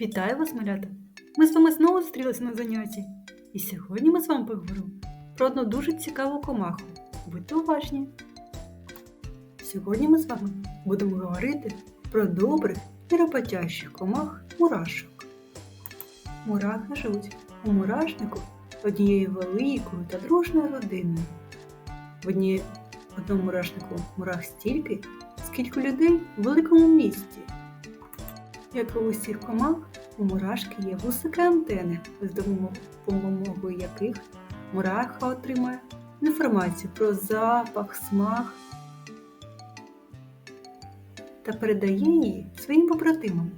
Вітаю вас, малята! Ми з вами знову зустрілися на занятті. І сьогодні ми з вами поговоримо про одну дуже цікаву комаху. Будьте уважні! Сьогодні ми з вами будемо говорити про добрих і роботящих комах мурашок. Мурахи живуть у мурашнику однією великою та дружною родиною. В одній одному мурашнику мурах стільки, скільки людей у великому місті. Як у усіх комах, у мурашки є вусики антени, з допомогою яких мураха отримує інформацію про запах, смак та передає її своїм побратимам,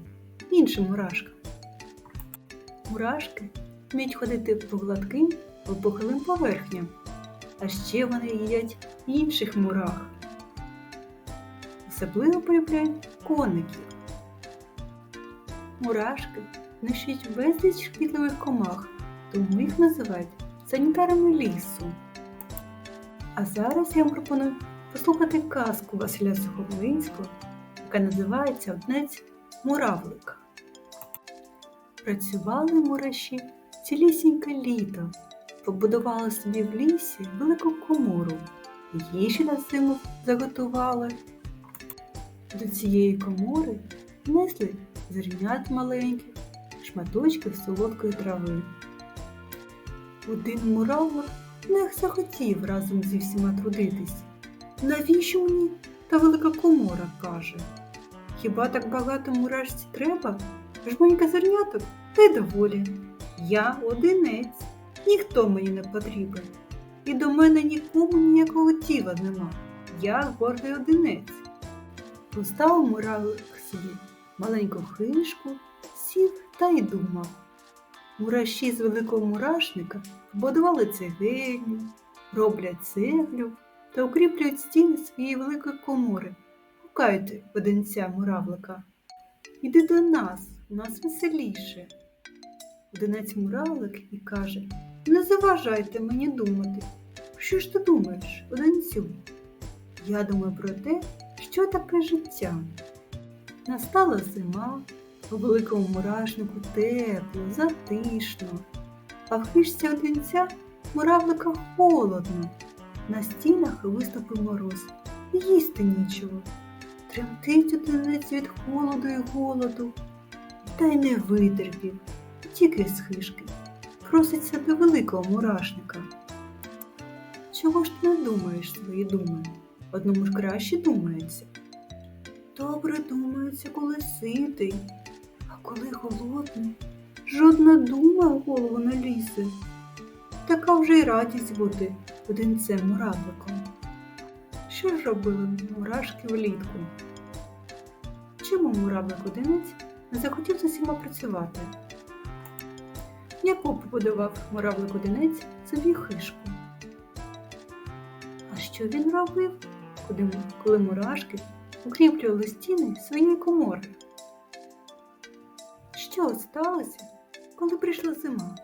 іншим мурашкам. Мурашки вміють ходити по гладким похилим поверхням, а ще вони їдять інших мурах. Особливо полюбляють коників. Мурашки нищують безліч шкідливих комах, тому їх називають санітарами лісу. А зараз я вам пропоную послухати казку Василя Сухомлинського, яка називається Однець Муравлик. Працювали мураші цілісіньке літо, побудували собі в лісі велику комору, їжі на зиму заготували. До цієї комори внесли зернят маленьких, шматочків солодкої трави. Один муравлик не захотів разом зі всіма трудитись. Навіщо мені та велика комора каже? Хіба так багато мурашці треба? Жменька зерняток та й доволі. Я одинець, ніхто мені не потрібен. І до мене нікому ніякого тіла нема. Я гордий одинець. Поставив муравлик собі маленьку хишку, сів та й думав. Мураші з великого мурашника побудували цегельню, роблять цеглю та укріплюють стіни своєї великої комори. Гукайте одинця муравлика. Іди до нас, у нас веселіше. Одинець муравлик і каже Не заважайте мені думати. Що ж ти думаєш, одинцю? Я думаю про те, що таке життя. Настала зима, у великому мурашнику тепло, затишно, а в хижці одинця муравлика холодно. На стінах виступив мороз, і їсти нічого. Тремтить одинець від холоду і голоду, та й не витерпів, тільки з хижки. Проситься до великого мурашника. Чого ж ти не думаєш свої думи? Одному ж краще думається. Добре думається, коли ситий, а коли голодний, жодна дума в голову не лізе. Така вже й радість бути одинцем муравликом. Що ж робили мурашки влітку? Чому муравлик одинець не захотів з працювати? Яку побудував муравлик одинець собі хишку? А що він робив, коли мурашки укріплювали стіни своєї комори. Що сталося, коли прийшла зима?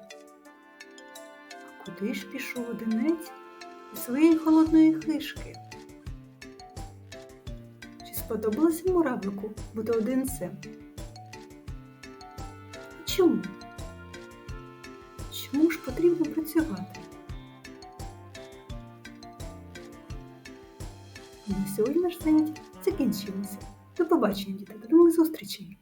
А куди ж пішов одинець із своєї холодної хишки? Чи сподобалося муравлику бути одинцем? Чому? Чому ж потрібно працювати? На сьогодні наш заняття закінчилося. До побачення, діти, до нових зустрічей!